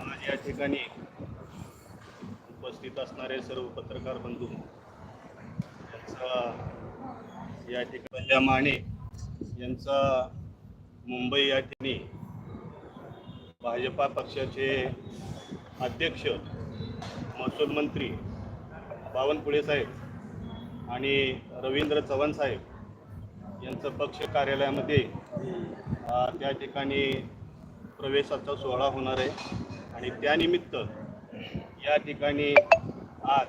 आज या ठिकाणी उपस्थित असणारे सर्व पत्रकार बंधू यांचा या ठिकाणी माने यांचा मुंबई या ठिकाणी भाजपा पक्षाचे अध्यक्ष महसूल मंत्री बावनकुळे साहेब आणि रवींद्र चव्हाण साहेब यांचं पक्ष कार्यालयामध्ये त्या ठिकाणी प्रवेशाचा सोहळा होणार आहे. आणि त्यानिमित्त या ठिकाणी आज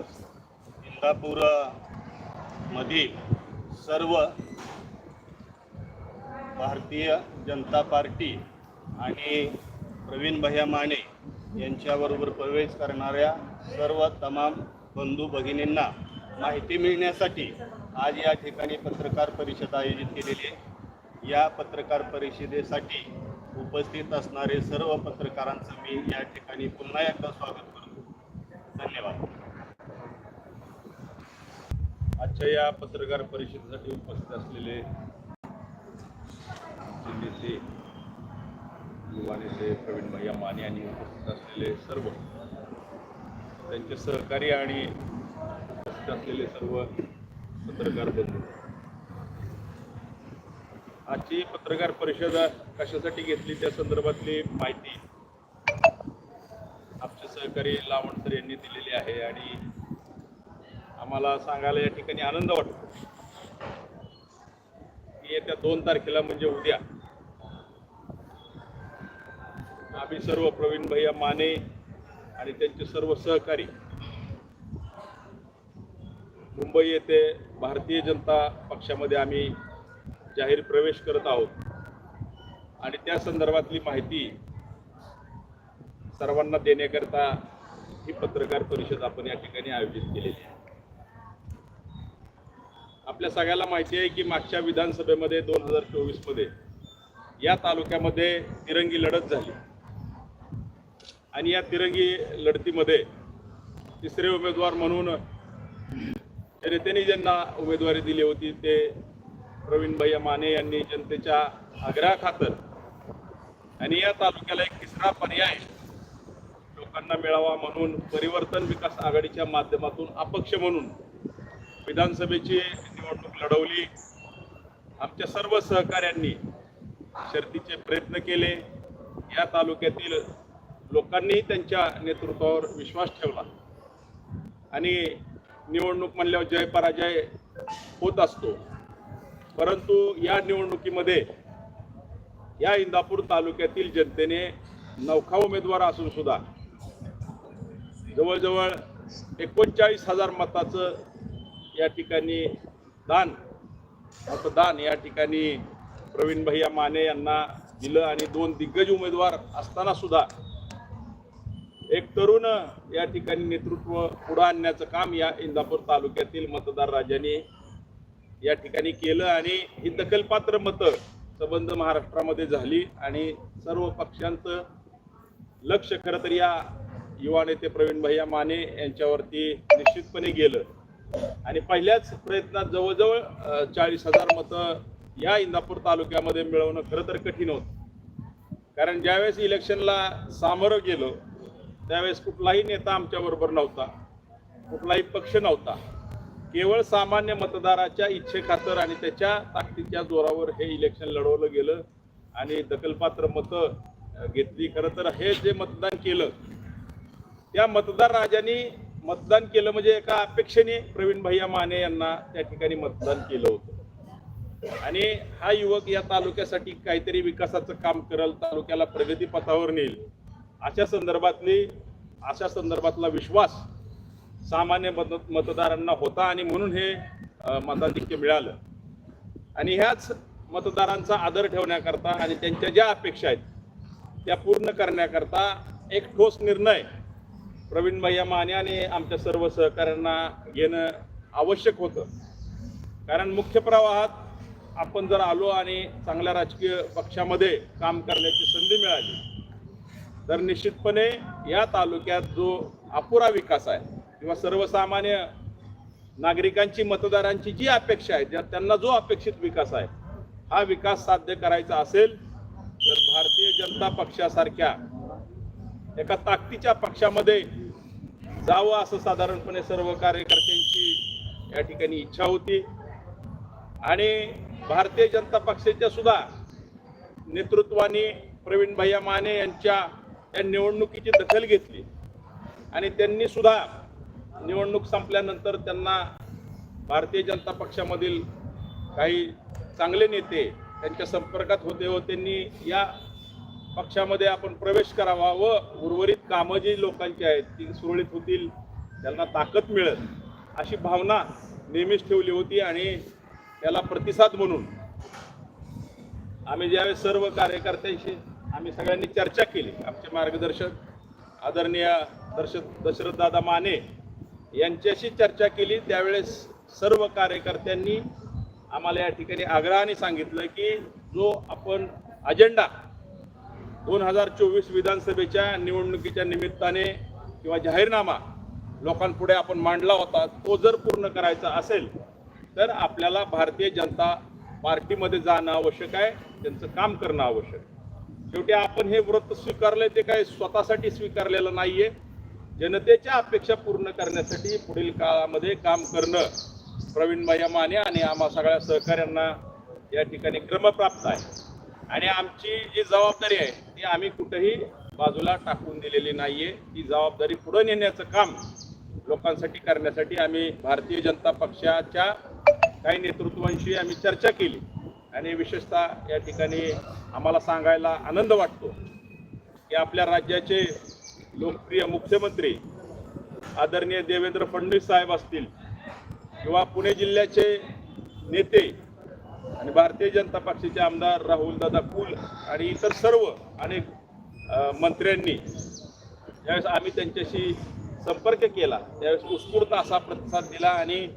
इंदापूरमधील सर्व भारतीय जनता पार्टी आणि प्रवीण भैया माने यांच्याबरोबर प्रवेश करणाऱ्या सर्व तमाम बंधू भगिनींना माहिती मिळण्यासाठी आज या ठिकाणी पत्रकार परिषद आयोजित केलेली आहे. या पत्रकार परिषदेसाठी उपस्थित असणारे सर्व पत्रकारांचं मी या ठिकाणी पुन्हा एकदा स्वागत करतो. धन्यवाद. आजच्या या पत्रकार परिषदेसाठी उपस्थित असलेले जिल्ह्याचे युवा नेते प्रवीण भैया माने यांनी उपस्थित असलेले सर्व त्यांचे सहकारी आणि उपस्थित असलेले सर्व पत्रकार बंधू आजची पत्रकार परिषद कशासाठी घेतली? त्या संदर्भातली माहिती आमचे सहकारी लावण सर यांनी दिलेली आहे आणि आम्हाला सांगायला या ठिकाणी आनंद वाटतो. की येत्या दोन तारखेला म्हणजे उद्या. आम्ही सर्व प्रवीण भैया माने आणि त्यांचे सर्व सहकारी मुंबई येथे भारतीय जनता पक्षामध्ये आम्ही जाहीर प्रवेश करत आहोत. आणि त्या संदर्भातली माहिती सर्वांना देण्याकरता ही पत्रकार परिषद आपण या ठिकाणी आयोजित केलेली आहे. आपल्या सगळ्याला माहिती आहे की मागच्या विधानसभेमध्ये दोन हजार चोवीसमध्ये या तालुक्यामध्ये तिरंगी लढत झाली. आणि या तिरंगी लढतीमध्ये तिसरे उमेदवार म्हणून जनतेने ज्यांना उमेदवारी दिली होती ते प्रवीण भैया माने यांनी जनतेच्या आग्रहाखातर आणि या तालुक्याला एक तिसरा पर्याय लोकांना मिळावा म्हणून परिवर्तन विकास आघाडीच्या माध्यमातून अपक्ष म्हणून विधानसभेची निवडणूक लढवली. आमच्या सर्व सहकाऱ्यांनी शर्तीचे प्रयत्न केले. या तालुक्यातील लोकांनीही त्यांच्या नेतृत्वावर विश्वास ठेवला. आणि निवडणूक म्हणल्यावर जय पराजय होत असतो. परंतु या निवडणुकीमध्ये या इंदापूर तालुक्यातील जनतेने नौखा उमेदवार असून सुद्धा जवळजवळ एकोणचाळीस हजार मताचं या ठिकाणी दान मतदान या ठिकाणी प्रवीण भैया माने यांना दिलं आणि दोन दिग्गज उमेदवार असताना सुद्धा एक तरुण या ठिकाणी नेतृत्व पुढं आणण्याचं काम या इंदापूर तालुक्यातील मतदार राजांनी या ठिकाणी केलं आणि ही दखलपात्र मतं संबंध महाराष्ट्रामध्ये झाली आणि सर्व पक्षांचं लक्ष खरं तर या युवा नेते प्रवीण भैया माने यांच्यावरती निश्चितपणे गेलं. आणि पहिल्याच प्रयत्नात जवळजवळ चाळीस हजार मतं या इंदापूर तालुक्यामध्ये मिळवणं खरं तर कठीण होतं. कारण ज्यावेळेस इलेक्शनला सामोरं गेलो त्यावेळेस कुठलाही नेता आमच्याबरोबर नव्हता कुठलाही पक्ष नव्हता. केवळ सामान्य मतदाराच्या इच्छेखातर आणि त्याच्या ताकदीच्या जोरावर हे इलेक्शन लढवलं गेलं आणि दखलपात्र मतं घेतली. खरं तर हे जे मतदान केलं त्या मतदार राजांनी मतदान केलं म्हणजे एका अपेक्षेने प्रवीण भैया माने यांना त्या ठिकाणी मतदान केलं होतं. आणि हा युवक या तालुक्यासाठी काहीतरी विकासाचं काम करल तालुक्याला प्रगती पथावर नेईल. अशा संदर्भातली अशा संदर्भातला विश्वास सामान्य मत मतदारांना होता आणि म्हणून हे मताधिक्य मिळालं. आणि ह्याच मतदारांचा आदर ठेवण्याकरता आणि त्यांच्या ज्या अपेक्षा आहेत त्या पूर्ण करण्याकरता एक ठोस निर्णय प्रवीण भैया माने आणि आमच्या सर्व सहकाऱ्यांना घेणं आवश्यक होतं. कारण मुख्य प्रवाहात आपण जर आलो आणि चांगल्या राजकीय पक्षामध्ये काम करण्याची संधी मिळाली तर निश्चितपणे या तालुक्यात जो अपुरा विकास आहे किंवा सर्वसामान्य नागरिकांची मतदारांची जी अपेक्षा आहे ज्या त्यांना जो अपेक्षित विकास आहे हा विकास साध्य करायचा असेल तर भारतीय जनता पक्षासारख्या एका ताकदीच्या पक्षामध्ये जावं असं साधारणपणे सर्व कार्यकर्त्यांची या ठिकाणी इच्छा होती. आणि भारतीय जनता पक्षाच्या सुद्धा नेतृत्वाने प्रवीण भैया माने यांच्या या निवडणुकीची दखल घेतली. आणि त्यांनी सुद्धा निवडणूक संपल्यानंतर त्यांना भारतीय जनता पक्षामधील काही चांगले नेते त्यांच्या संपर्कात होते व त्यांनी या पक्षामध्ये आपण प्रवेश करावा व उर्वरित कामं जी लोकांची आहेत ती सुरळीत होतील त्यांना ताकद मिळेल अशी भावना नेहमीच ठेवली होती आणि त्याला प्रतिसाद म्हणून आम्ही ज्यावेळेस सर्व कार्यकर्त्यांशी आम्ही सगळ्यांनी चर्चा केली आमचे मार्गदर्शक आदरणीय दर्श दशरथदादा माने यांच्याशी चर्चा केली त्यावेळेस सर्व कार्यकर्त्यांनी आम्हाला या ठिकाणी आग्रहाने सांगितलं की जो आपण अजेंडा दोन हजार चोवीस विधानसभेच्या निवडणुकीच्या निमित्ताने किंवा जाहीरनामा लोकांपुढे आपण मांडला होता तो जर पूर्ण करायचा असेल तर आपल्याला भारतीय जनता पार्टीमध्ये जाणं आवश्यक आहे त्यांचं काम करणं आवश्यक आहे. शेवटी आपण हे व्रत स्वीकारले ते काय स्वतःसाठी स्वीकारलेलं नाहीये जनतेच्या अपेक्षा पूर्ण करण्यासाठी पुढील काळामध्ये काम करणं प्रवीण भैया माने आणि आम्हा सगळ्या सहकाऱ्यांना या ठिकाणी क्रमप्राप्त आहे. आणि आमची जी जबाबदारी आहे ती आम्ही कुठेही बाजूला टाकून दिलेली नाही आहे ती जबाबदारी पुढे नेण्याचं काम लोकांसाठी करण्यासाठी आम्ही भारतीय जनता पक्षाच्या काही नेतृत्वांशी आम्ही चर्चा केली. आणि विशेषतः या ठिकाणी आम्हाला सांगायला आनंद वाटतो की आपल्या राज्याचे लोकप्रिय मुख्यमंत्री आदरणीय देवेंद्र फडणवीस साहेब असतील किंवा पुणे जिल्ह्याचे नेते आणि भारतीय जनता पक्षाचे आमदार राहुल दादा कुल आणि इतर सर्व अनेक मंत्र्यांनी ज्यावेळेस आम्ही त्यांच्याशी संपर्क केला त्यावेळेस उत्स्फूर्त असा प्रतिसाद दिला आणि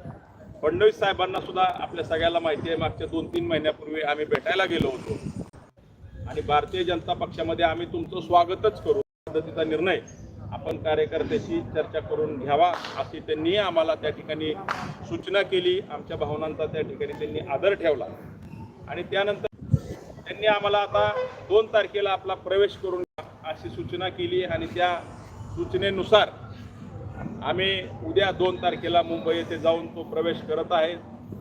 फडणवीस साहेबांना सुद्धा आपल्या सगळ्याला माहिती आहे मागच्या दोन तीन महिन्यापूर्वी आम्ही भेटायला गेलो होतो. आणि भारतीय जनता पक्षामध्ये आम्ही तुमचं स्वागतच करू. पद्धतीचा निर्णय आपण कार्यकर्त्याशी चर्चा करून घ्यावा अशी त्यांनी आम्हाला त्या ठिकाणी सूचना केली. आमच्या भावनांचा त्या ठिकाणी त्यांनी आदर ठेवला. आणि त्यानंतर त्यांनी आम्हाला आता दोन तारखेला आपला प्रवेश करून अशी सूचना केली आणि त्या सूचनेनुसार आम्ही उद्या दोन तारखेला मुंबई येथे जाऊन तो प्रवेश करत आहे.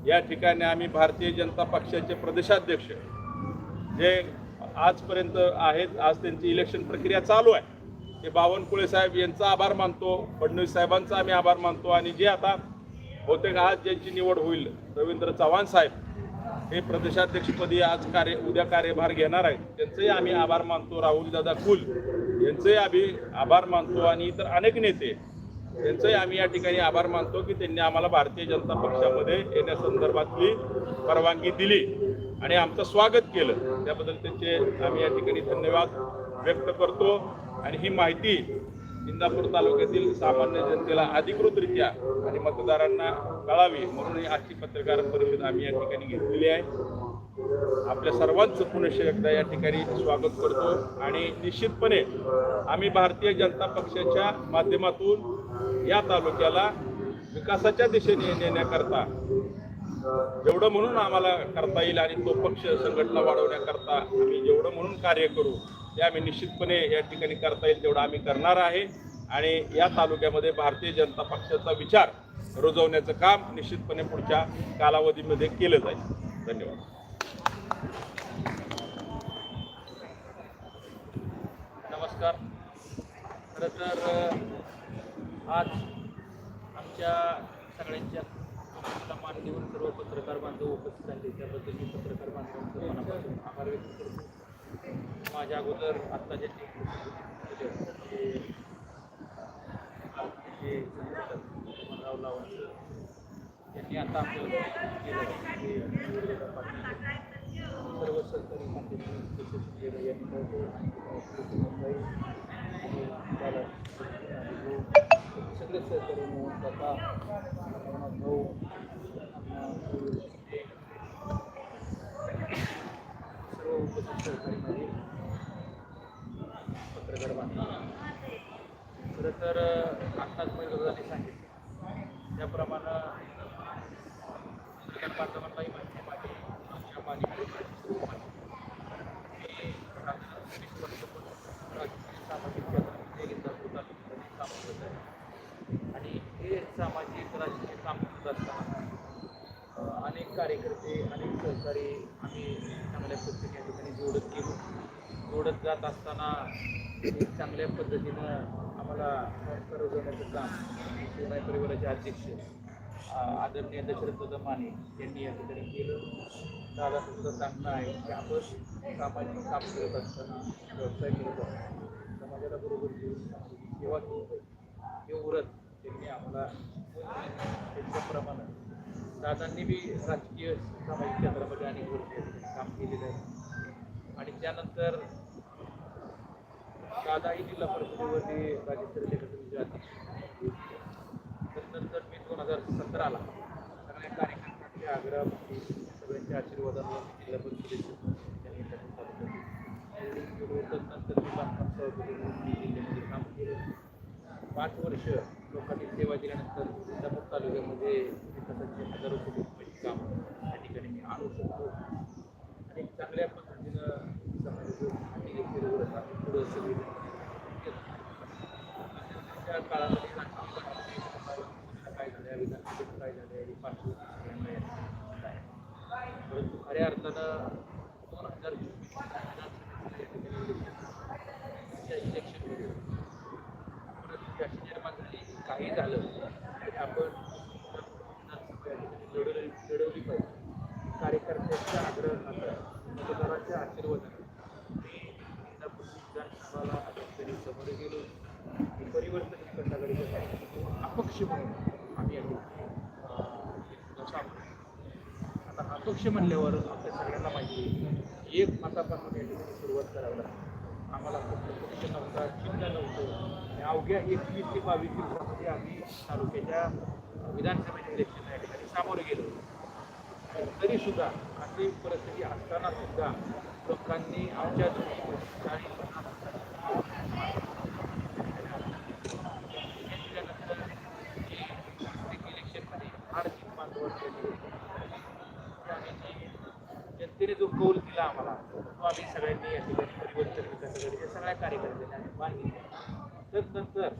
या ठिकाणी आम्ही भारतीय जनता पक्षाचे प्रदेशाध्यक्ष जे आजपर्यंत आहेत आज त्यांची इलेक्शन प्रक्रिया चालू आहे. ते बावनकुळे साहेब यांचा आभार मानतो. फडणवीस साहेबांचा आम्ही आभार मानतो. आणि जे आता बहुतेक आज ज्यांची निवड होईल रवींद्र चव्हाण साहेब हे प्रदेशाध्यक्षपदी आज कार्य उद्या कार्यभार घेणार आहेत. त्यांचंही आम्ही आभार मानतो. राहुलदादा कुल यांचंही आम्ही आभार मानतो. आणि इतर अनेक नेते त्यांचंही आम्ही या ठिकाणी आभार मानतो की त्यांनी आम्हाला भारतीय जनता पक्षामध्ये येण्यासंदर्भातली परवानगी दिली आणि आमचं स्वागत केलं. त्याबद्दल त्यांचे आम्ही या ठिकाणी धन्यवाद व्यक्त करतो. आणि ही माहिती इंदापूर तालुक्यातील सामान्य जनतेला अधिकृतरित्या आणि मतदारांना कळावी म्हणून ही आजची पत्रकार परिषद आम्ही या ठिकाणी घेतलेली आहे. आपल्या सर्वांचं पुनश्च एकदा या ठिकाणी स्वागत करतो आणि निश्चितपणे आम्ही भारतीय जनता पक्षाच्या माध्यमातून या तालुक्याला विकासाच्या दिशेने नेण्याकरता जेवढं म्हणून आम्हाला करता येईल आणि तो पक्ष संघटना वाढवण्याकरता आम्ही जेवढं म्हणून कार्य करू ते आम्ही निश्चितपणे या ठिकाणी करता येईल तेवढं आम्ही करणार आहे. आणि या तालुक्यामध्ये भारतीय जनता पक्षाचा विचार रुजवण्याचं काम निश्चितपणे पुढच्या कालावधीमध्ये केलं जाईल. धन्यवाद. नमस्कार. खरं तर आज आमच्या सगळ्यांच्या मला मान देऊन सर्व पत्रकार बांधव उपस्थित झाले त्याबद्दल मी पत्रकार बांधवांचं मनापासून आभार व्यक्त करतो. माझ्या अगोदर आत्ता जे राव लावांचं आता आपल्याला केलं सर्व सरकारी खात्याची यांनी आणि सगळे सहकारी भाऊ अण्णा, भाऊ, ते सर्व उपस्थित सहकारी माझे पत्रकार खरं तर आत्ताच महिलांनी सांगितलं. त्याप्रमाणे पत्रकार बांधवांनाही माहिती आहे माझी आमच्या माझी सर्व माहिती. मी कार्यकर्ते अनेक सहकारी आम्ही चांगल्या पद्धतीने या ठिकाणी जोडत गेलो. जोडत जात असताना चांगल्या पद्धतीनं आम्हाला संस्कार उजवण्याचं काम शिवराय परिवाराचे अध्यक्ष आदरणीय दशरथ माने यांनी या ठिकाणी केलं. दादाचं सुद्धा सांगणं आहे. की आपण सामाजिक काम करत असताना व्यवसाय करत असताना समाजाला बरोबर घेऊन सेवा केली पाहिजे हे उरत त्यांनी आम्हाला त्यांच्याप्रमाणे दादांनी बी राजकीय सामाजिक क्षेत्रामध्ये अनेक वर्ष काम केलेलं आहे आणि त्यानंतर दादाही जिल्हा परिषदेवरती राज्यस्तरीय गटविजय अध्यक्ष त्यानंतर मी दोन हजार सतराला सगळ्या कार्यकर्त्यांच्या आग्रहापोटी सगळ्यांच्या आशीर्वादांवर मी जिल्हा परिषदेचे त्यांनी त्यातून चालू केलं गेलो तदनंतर मी बांधकाम सहकारी जिल्ह्यामध्ये काम केलं पाच वर्ष लोकांनी सेवा दिल्यानंतर इंदापूर तालुक्यामध्ये विकासाचे हजारो कोटी रुपयाची काम या ठिकाणी मी आणू शकतो. आणि चांगल्या पद्धतीनं समाजाचं देखील पुढं सगळी त्या काळामध्ये काय झालं विधानसभेत काय झालं ही पार्श्वभूमी आहे. परंतु खऱ्या अर्थानं दोन हजार चोवीस विधानसभेच्या इलेक्शनमध्ये परिस्थिती अशी निर्माण झाली काही झालं म्हणजे तरी आपण लढवली लढवली पाहिजे कार्यकर्त्यांच्या आग्रहानंतर मतदाराच्या आशीर्वादाने मी इंदापूर विधानसभाला अध्यक्षांनी समोर गेलो. की परिवर्तन विकास आघाडीच्या अपक्ष म्हणून आम्ही आता अपक्ष म्हणल्यावर आपल्या सगळ्यांना माहिती आहे. एक मतापासून या ठिकाणी सुरुवात करावी लागते. आम्हाला कुठलं नव्हता चिन्ह नव्हतं. अवघ्या एकवीस ते बावीस दिवसामध्ये आम्ही तालुक्याच्या विधानसभेच्या इलेक्शन या ठिकाणी सामोरे गेलो. तरी सुद्धा अशी परिस्थिती असताना सुद्धा लोकांनी आमच्या दृष्टीने इलेक्शनमध्ये फार जीत केली. जनतेने जो कौल दिला आम्हाला आम्ही सगळ्यांनी या ठिकाणी परिवर्तन विकास आघाडीच्या सगळ्या कार्यकर्त्यांनी आम्ही घेतला तदनंतर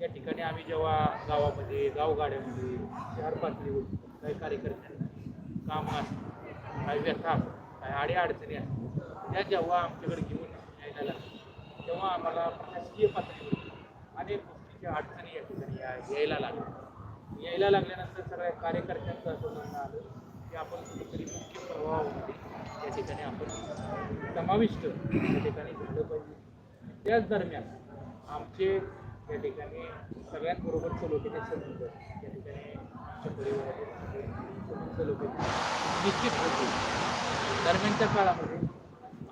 या ठिकाणी आम्ही जेव्हा गावामध्ये गावगाड्यामध्ये शहर पातळीवर काही कार्यकर्त्यांनी कामं असतील काही व्यथा काही अडीअडचणी असतील त्या जेव्हा आमच्याकडे घेऊन यायला लागल्या तेव्हा आम्हाला प्रशासकीय पातळीवर अनेक गोष्टीच्या अडचणी या ठिकाणी या यायला लागल्या. यायला लागल्यानंतर सगळ्या कार्यकर्त्यांचं असं म्हणणं आलं की आपण कुठेतरी मुख्य प्रवाहामध्ये या ठिकाणी आपण समाविष्ट या ठिकाणी झालं पाहिजे. त्याच दरम्यान आमचे या ठिकाणी सगळ्यांबरोबर सलोख्याचे संबंध या ठिकाणी आमच्या परिवाराचे सगळे निश्चित होते. दरम्यानच्या काळामध्ये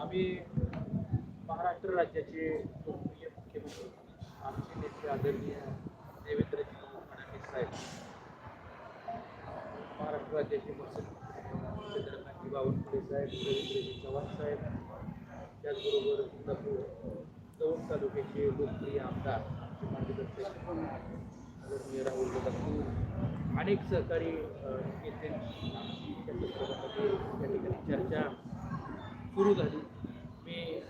आम्ही महाराष्ट्र राज्याचे लोकप्रिय मुख्यमंत्री आमचे नेते आदरणीय देवेंद्रजी फडणवीस साहेब महाराष्ट्र राज्याचे मुख्यमंत्री चंद्रकांतजी बावनकुळे साहेब रवींद्रजी चव्हाण साहेब. त्याचबरोबर इंदापूर दौंड तालुक्याचे लोकप्रिय आमदार आमचे मार्गदर्शक. राहुल दत्तू अनेक सहकारी अ, नेत्यांची त्या या ठिकाणी चर्चा सुरू झाली. मी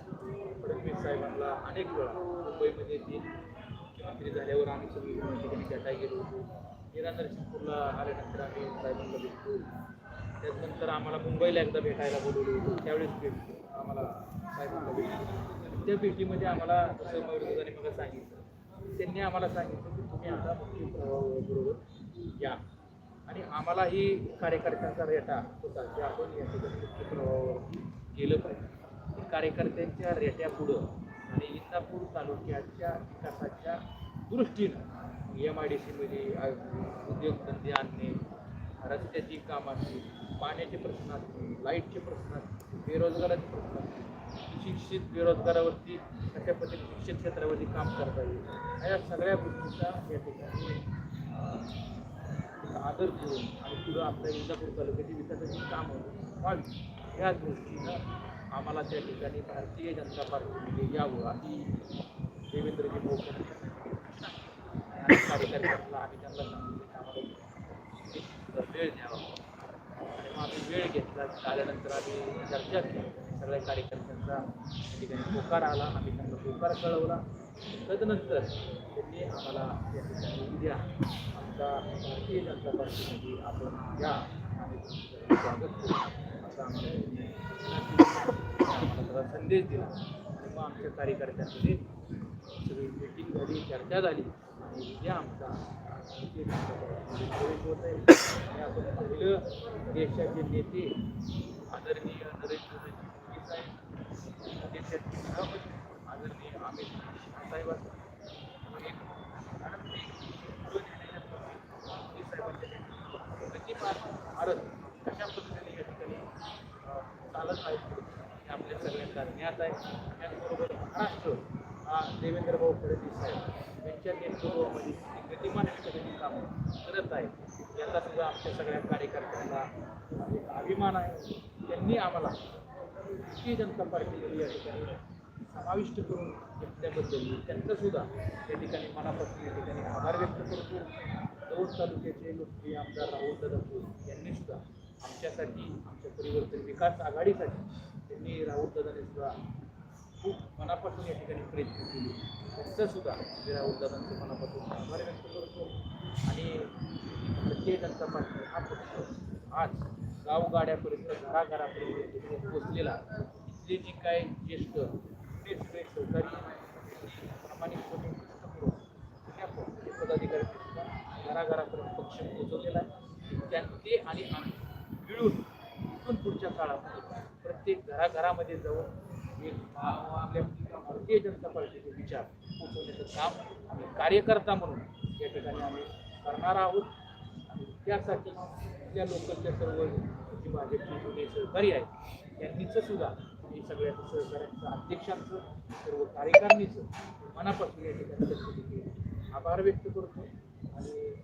फडणवीस साहेबांना अनेक वेळा मुंबईमध्ये ते मुख्यमंत्री झाल्यावर आम्ही सगळी ठिकाणी भेटायला गेलो होतो. मीरा नरसिंहपूरला आल्यानंतर आम्ही साहेबांना भेटतो त्यानंतर आम्हाला मुंबईला एकदा भेटायला बोलवलं होतं. त्यावेळेस भेटतो आम्हाला साहेबांना त्या भेटीमध्ये आम्हाला जसं मयुरदादांनी मला सांगितलं त्यांनी आम्हाला सांगितलं की तुम्ही आता मुख्य प्रभावाबरोबर या. आणि आम्हालाही कार्यकर्त्यांचा रेटा होता की आपण या ठिकाणी मुख्य प्रवाहावर गेलं पाहिजे. कार्यकर्त्यांच्या रेट्यापुढं आणि इंदापूर तालुक्याच्या विकासाच्या दृष्टीनं एम आय डी सीमध्ये उद्योगधंदे आणणे रस्त्याची कामं असतील पाण्याचे प्रश्न असतील लाईटचे प्रश्न असतील बेरोजगाराचे प्रश्न असतील शिक्षित बेरोजगारावरती कशा पद्धतीने शिक्षण क्षेत्रावरती काम करता येईल. या सगळ्या गोष्टींचा या ठिकाणी आदर घेऊन आणि पुढं आपल्या इंदापूर तालुक्याची विकासाची कामं व्हावी या दृष्टीनं आम्हाला त्या ठिकाणी भारतीय जनता पार्टीमध्ये यावं आणि देवेंद्रजी भोकर कार्यकर्त्यांना आम्ही त्यांना सांगितलं की आम्हाला वेळ द्यावा. मग आम्ही वेळ घेतला. आल्यानंतर आम्ही चर्चा केली. सगळ्या कार्यकर्त्यांचा त्या ठिकाणी होकार आला. आम्ही त्यांना होकार कळवला. तदनंतर त्यांनी आम्हाला या ठिकाणी उद्या आमच्या भारतीय जनता पार्टीमध्ये आपण या आणि स्वागत करू. असा आम्हाला आम्हाला सगळा संदेश दिला. आणि मग आमच्या कार्यकर्त्यांमध्ये सगळी मीटिंग झाली चर्चा झाली. आमचा आहे देशाचे नेते आदरणीय नरेंद्र मोदी साहेब देशाचे सभापती आदरणीय अमित शहा साहेब साहेबांच्या भारत कशा पद्धतीने या ठिकाणी चालत आहे हे आपल्या सगळ्यांना ज्ञात आहे. त्याचबरोबर महाराष्ट्र हा देवेंद्र भाऊ फडणवीस साहेब. व्हेंचर नेटवर्कमध्ये गतिमान पद्धतीने काम करत आहे याचा सुद्धा आमच्या सगळ्या कार्यकर्त्यांना एक अभिमान आहे. त्यांनी आम्हाला भारतीय जनता पार्टीमध्ये या ठिकाणी समाविष्ट करून घेतल्याबद्दल त्यांचं सुद्धा या ठिकाणी मनापासून या ठिकाणी आभार व्यक्त करतो. दौंड तालुक्याचे लोकप्रिय आमदार राहुल दादापूर यांनी सुद्धा आमच्यासाठी आमच्या परिवर्तन विकास आघाडीसाठी त्यांनी राहुल दादाने सुद्धा खूप मनापासून या ठिकाणी प्रयत्न केले. त्यांचं सुद्धा मनापासून आभार व्यक्त करतो. आणि भारतीय जनता पार्टी हा पक्ष आज गावगाड्यापर्यंत घराघरापर्यंत पोचलेला इथले जी काय ज्येष्ठ ते सगळे सहकारी प्रामाणिकपणे कष्ट करून पदाधिकारी घराघरापर्यंत पक्ष पोचवलेला आहे. त्यांचे ते आणि आम्ही मिळून इथून पुढच्या काळामध्ये प्रत्येक घराघरामध्ये जाऊन आपल्या भारतीय जनता पार्टीचे विचार पोचवण्याचं काम आम्ही कार्यकर्ता म्हणून या ठिकाणी आम्ही करणार आहोत. आणि त्यासाठी त्या लोकलच्या सर्व जी भाजपचे जुने सहकारी आहेत त्यांनीचं सुद्धा मी सगळ्या सहकाऱ्यांचं अध्यक्षांचं सर्व कार्यकारिणीचं मनापासून या ठिकाणी आभार व्यक्त करतो. आणि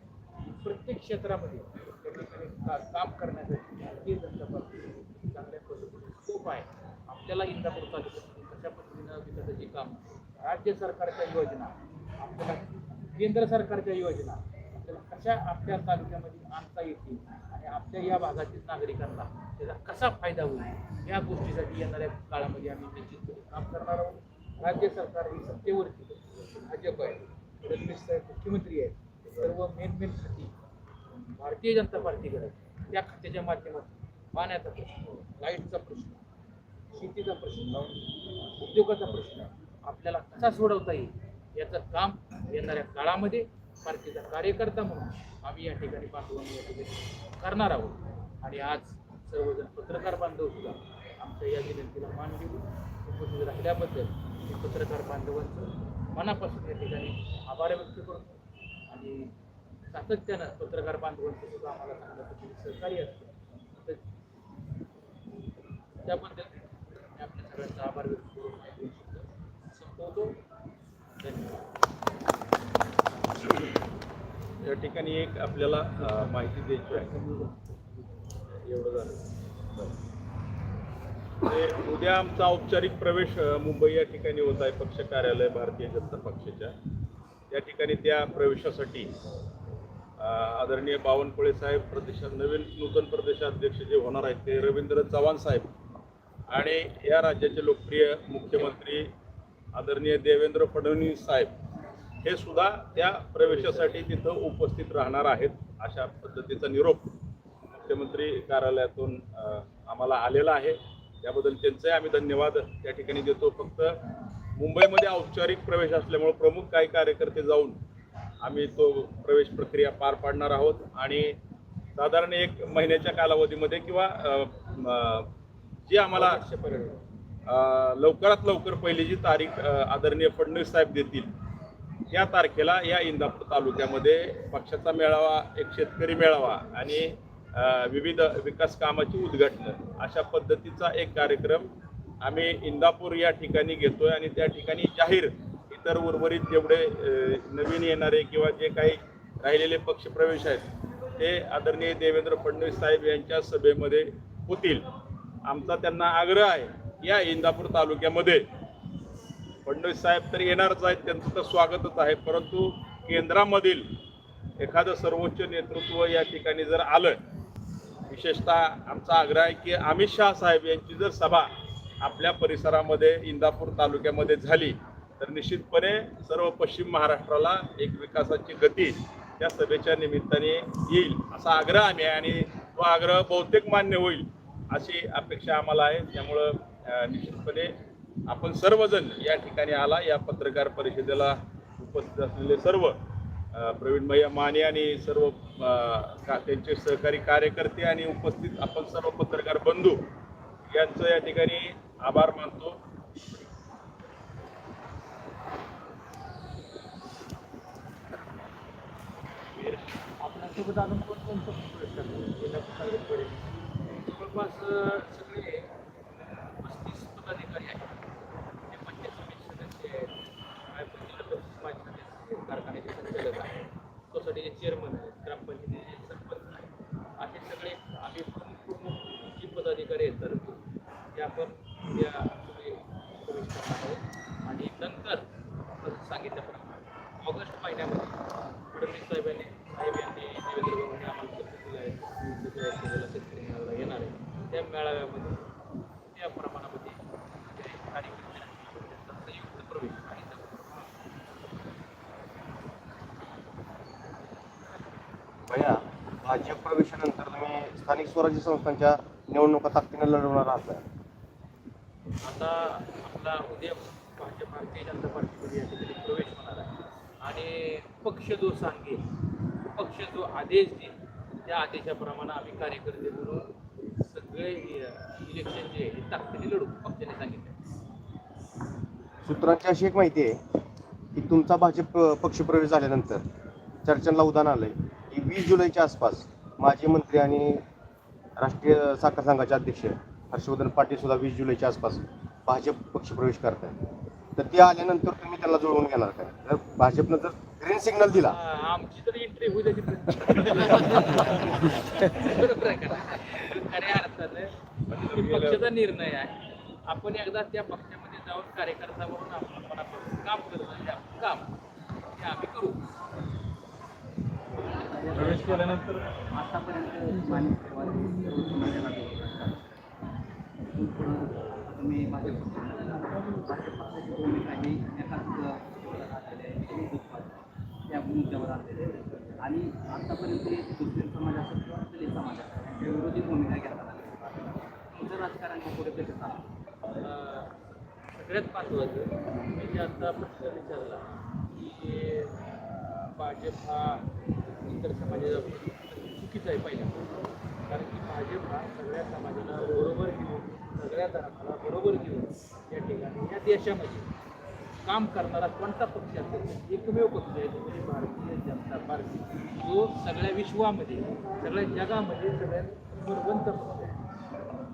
प्रत्येक क्षेत्रामध्ये त्या ठिकाणी का काम करण्यासाठी भारतीय जनता पार्टी चांगल्या पद्धतीने स्कोप आहे. आपल्याला इंदापूर तालुक्यामध्ये कशा पद्धतीनं विकासाची काम? राज्य सरकारच्या योजना. आपल्याला केंद्र सरकारच्या योजना. आपल्याला कशा आपल्या तालुक्यामध्ये आणता येतील? आणि आपल्या या भागातील नागरिकांना त्याचा कसा फायदा होईल? या गोष्टीसाठी येणाऱ्या काळामध्ये आम्ही निश्चितपणे काम करणार आहोत. राज्य सरकार ही सत्तेवरती भाजप आहे फडणवीस साहेब मुख्यमंत्री आहेत. सर्व मेन मेन खाती भारतीय जनता पार्टीकडे त्या खात्याच्या माध्यमातून पाण्याचा प्रश्न लाईटचा प्रश्न शेतीचा प्रश्न उद्योगाचा प्रश्न आपल्याला कसा सोडवता येईल याचं काम येणाऱ्या काळामध्ये पार्टीचा कार्यकर्ता म्हणून आम्ही या ठिकाणी बांधवांनी या ठिकाणी करणार आहोत. आणि आज सर्वजण पत्रकार बांधव सुद्धा आमच्या या विनंतीला मान देऊन उपस्थित राहिल्याबद्दल मी पत्रकार बांधवांचं मनापासून या ठिकाणी आभार व्यक्त करतो. आणि सातत्यानं पत्रकार बांधवांचं सुद्धा आम्हाला चांगल्या पद्धतीने सहकार्य असतं. त्याबद्दल मी आभार व्यक्त करून संपवतो. धन्यवाद. या ठिकाणी एक आपल्याला माहिती द्यायची आहे. एवढं झालं. ते उद्या आमचा औपचारिक प्रवेश मुंबई या ठिकाणी होत आहे पक्ष कार्यालय भारतीय जनता पक्षाच्या. या ठिकाणी त्या प्रवेशासाठी आदरणीय बावनकुळे साहेब प्रदेशात नवीन नूतन प्रदेशाध्यक्ष जे होणार आहेत ते रवींद्र चव्हाण साहेब आणि या राज्याचे लोकप्रिय मुख्यमंत्री आदरणीय देवेंद्र फडणवीस साहेब हे सुद्धा त्या प्रवेशासाठी तिथं उपस्थित राहणार आहेत अशा पद्धतीचा निरोप मुख्यमंत्री कार्यालयातून आम्हाला आलेला आहे. त्याबद्दल त्यांचे आम्ही धन्यवाद. त्या ठिकाणी देतो फक्त मुंबईमध्ये औपचारिक प्रवेश असल्यामुळे प्रमुख काही कार्यकर्ते जाऊन आम्ही तो प्रवेश प्रक्रिया पार पाडणार आहोत. आणि साधारण एक महिन्याच्या कालावधीमध्ये किंवा जी आम्हाला लवकरात लवकर पहिली जी तारीख आदरणीय फडणवीस साहेब देतील या तारखेला या इंदापूर तालुक्यामध्ये पक्षाचा मेळावा एक शेतकरी मेळावा आणि विविध विकास कामाची उद्घाटनं अशा पद्धतीचा एक कार्यक्रम आम्ही इंदापूर या ठिकाणी घेतोय आणि त्या ठिकाणी जाहीर इतर उर्वरित जेवढे नवीन येणारे किंवा जे काही राहिलेले पक्षप्रवेश आहेत ते आदरणीय देवेंद्र फडणवीस साहेब यांच्या सभेमध्ये होतील. आमचा त्यांना आग्रह आहे या इंदापूर तालुक्यामध्ये. फडणवीस साहेब तर येणारच आहेत त्यांचं तर स्वागतच आहे. परंतु केंद्रामधील एखादं सर्वोच्च नेतृत्व या ठिकाणी जर आलं विशेषतः आमचा आग्रह आहे की अमित शहा साहेब यांची जर सभा आपल्या परिसरामध्ये इंदापूर तालुक्यामध्ये झाली तर निश्चितपणे सर्व पश्चिम महाराष्ट्राला एक विकासाची गती त्या सभेच्या निमित्ताने येईल असा आग्रह आम्ही आहे आणि तो आग्रह बहुतेक मान्य होईल. अशी अपेक्षा आम्हाला आहे. त्यामुळं निश्चितपणे आपण सर्वजण या ठिकाणी आला या पत्रकार परिषदेला उपस्थित असलेले सर्व प्रवीण भैया माने आणि सर्व का- त्यांचे सहकारी कार्यकर्ते आणि उपस्थित आपण सर्व पत्रकार बंधू यांचं या ठिकाणी आभार मानतो. आपल्यासोबत अजून कोण कोण जवळपास सगळे पस्तीस पदाधिकारी आहेत. ते पंचायत समिती सदस्य आहेत. काय सदस्य आहेत, कारखान्याचे संचालक आहेत. सोसायटीचे चेअरमन आहेत. ग्रामपंचायतीचे सरपंच आहेत. असे सगळे आम्ही प्रमुख प्रमुख जी पदाधिकारी आहेत तर ते आपण या प्रवेश करणार आहोत. आणि नंतर सांगितल्याप्रमाणे ऑगस्ट महिन्यामध्ये फडणवीस साहेबांनी साहेब यांनी देवेंद्र बाबांनी आम्हाला शब्द दिला आहे विविध जाहीर केलेला शेतकरी मेळावा येणार आहे त्या मेळाव्यामध्ये त्या प्रमाणामध्ये जे कार्यकर्ते आहेत, त्यांचा संयुक्त प्रवेश आणि भैया भाजप प्रवेशानंतर तुम्ही स्थानिक स्वराज्य संस्थांच्या निवडणुका ताकदीने लढवणार आहात? आता आपला उद्या भाजप भारतीय जनता पार्टीमध्ये या ठिकाणी प्रवेश होणार आहे आणि पक्ष जो सांगेल पक्ष जो आदेश देईल त्या आदेशाप्रमाणे आम्ही कार्यकर्ते म्हणून सगळे इलेक्शन जे आहे ताकदीने लढू पक्षाने सांगितलं सूत्रांची अशी एक माहिती आहे की तुमचा भाजप पक्षप्रवेश झाल्यानंतर चर्चांना उदाहरण आलंय की वीस जुलैच्या आसपास माजी मंत्री आणि राष्ट्रीय साखर संघाचे अध्यक्ष हर्षवर्धन पाटील सुद्धा वीस जुलैच्या आसपास भाजप पक्षप्रवेश आहेत तर ते आल्यानंतर तुम्ही त्याला जुळवून घेणार काय? जर भाजपनं जर ग्रीन सिग्नल दिला. आमची तर एंट्री होऊ पक्षाचा निर्णय आहे. आपण एकदा त्या पक्षामध्ये जाऊन कार्यकर्ता म्हणून आपण काम करतो काम. हे आम्ही करू. प्रवेश केल्यानंतर आतापर्यंत समाजाला तुम्ही भाजप भाजप पक्षाची भूमिका ही एकाच क्षेत्रात आलेली आहे हिंदुत्वात त्या मुद्द्यावर आलेले. आणि आतापर्यंत मुस्लिम समाज असेल किंवा दलित समाज असेल यांच्या विरोधी भूमिका घेताना तुमचं राजकारण पुढे कसं चाललं सगळ्यात महत्त्वाचं मी जे आता प्रश्न विचारला की भाजप हा इतर समाजाचा चुकीचा आहे पहिला. कारण की भाजप हा सगळ्या समाजाला बरोबर घेऊन सगळ्या धर्माला बरोबर घेऊन या ठिकाणी या देशामध्ये काम करणारा कोणता पक्ष असेल एकमेव पक्ष आहे तो म्हणजे भारतीय जनता पार्टी. जो सगळ्या विश्वामध्ये सगळ्या जगामध्ये सगळ्यात बरोबंत पक्ष आहे.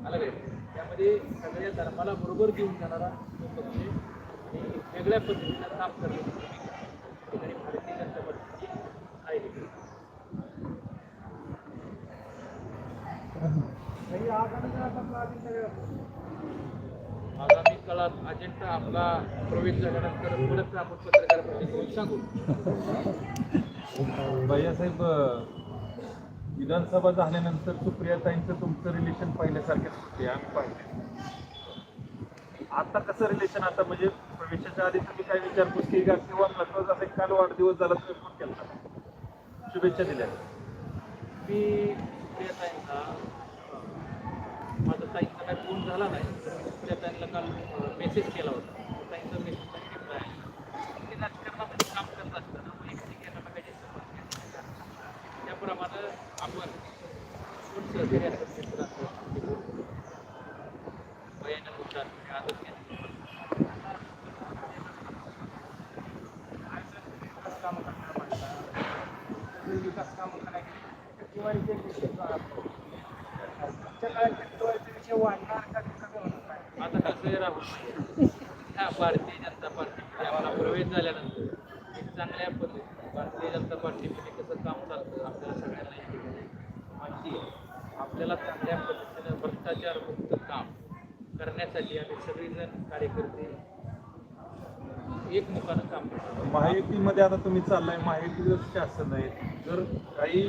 अलग आहे त्यामध्ये सगळ्या धर्माला बरोबर घेऊन जाणारा तो पक्ष आणि वेगळ्या पद्धतीनं काम करण्याची भूमिका ठिकाणी भारतीय जनता पार्टीची आहे देखील. आगामी काळात अजेंडा आपला प्रवेश झाल्यानंतर पुढे आपण पत्रकार परिषदेत सांगू. भैयासाहेब विधानसभा झाल्यानंतर सुप्रियाताईंचं तुमचं रिलेशन पहिल्यासारखेच होते आम्ही पाहिले. आता कसं रिलेशन आता म्हणजे प्रवेशाच्या आधी तुम्ही काय विचारपूस केली का? किंवा महत्त्वाचा असं काल वाढदिवस झाला तुम्ही फोन केला शुभेच्छा दिल्या. मी प्रिया ताईंना माझा ताईंचा काय फोन झाला नाही त्या मी ताईंना काल मेसेज केला होता. ताईंचा मेसेज घेतला आहे ते राजकारणामध्ये काम करत असताना वैयक्तिक एकमेकांचे संबंध त्याप्रमाणे आपण कोण सहकार्य असतात मित्र असतात ते बोलतो. भयानक होतात विकास कामं करायची. टक्केवारीचे विषय आजच्या काळात टक्केवारीचे विषय वाढणार का कमी होणार? काय आता कसं आहे राहुल ह्या भारतीय जनता पार्टीमध्ये आम्हाला प्रवेश झाल्यानंतर एक चांगल्या पद्धतीने भारतीय जनता पार्टीमध्ये कसं काम चालतं आपल्याला सगळ्यांना माहिती आहे. आपल्याला चांगल्या पद्धतीनं भ्रष्टाचार मुक्त काम करण्यासाठी आम्ही सगळेजण कार्यकर्ते एकमुखानं काम करतो. महायुतीमध्ये आता तुम्ही चाललाय महायुतीचं शासन आहे. जर काही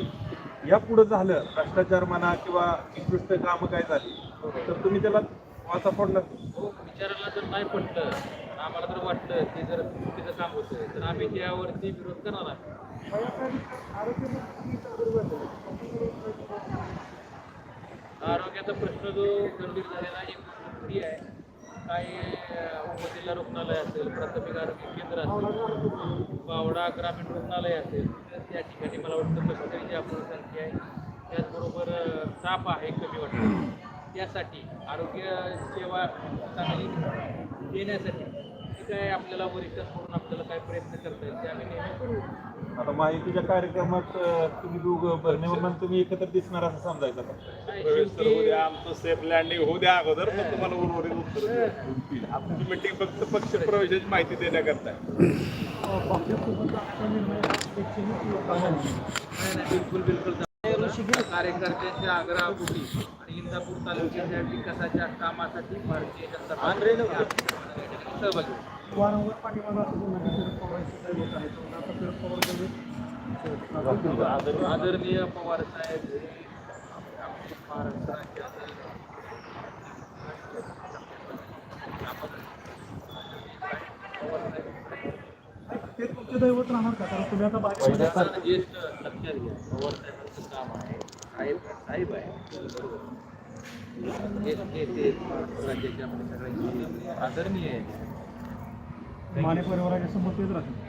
या पुढे झालं भ्रष्टाचार म्हणा किंवा निकृष्ट कामं काय झाली तर तुम्ही त्याला वाचा फोडणार हो विचारायला जर नाही पटलं आम्हाला जर वाटलं की जर चुकीचं काम होतं तर आम्ही त्यावरती विरोध करणार आरोग्याचा प्रश्न जो गंभीर झालेला आहे एक आहे. काही उपजिल्हा रुग्णालय असेल प्राथमिक आरोग्य केंद्र असेल बावडा ग्रामीण रुग्णालय असेल त्या ठिकाणी मला वाटतं लष्करीची आपण संख्या आहे त्याचबरोबर ताप आहे कमी वाटतं त्यासाठी आरोग्य सेवा चांगली देण्यासाठी जे काय आपल्याला वरिष्ठांकडून आपल्याला काय प्रयत्न करता येईल ते आम्ही नेहमी करू आता माहितीच्या कार्यक्रमात तुम्ही दोघं बहिणीवरून तुम्ही एकत्र दिसणार असं समजायचं का? आमचं सेफ लँडिंग होऊ द्या अगोदर मग तुम्हाला उर्वरित उत्तर. आमची मीटिंग फक्त पक्ष प्रवेशाची माहिती देण्याकरता नाही, नाही, बिलकुल बिलकुल कार्यकर्त्यांच्या आग्रहापोटी आणि इंदापूर तालुक्याच्या विकासाच्या कामासाठी भारतीय जनता पार्टी सहभागी वारंवार पाठिंबा असतो शरद पवारांची काही दैवत राहणार का? कारण तुम्ही आता भाजप ज्येष्ठ लक्षात घ्या पवार साहेबांचं काम आहे. साहेब साहेब आहे. बरोबर हे नेते महाराष्ट्र राज्याचे आदरणीय आहे. माने परिवाराच्या समोर तेच राहतील.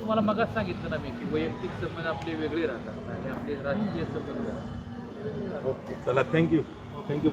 तुम्हाला मगाच सांगितलं ना मी की वैयक्तिक संबंध आपले वेगळे राहतात आणि आपले राजकीय संबंध. चला थँक्यू थँक्यू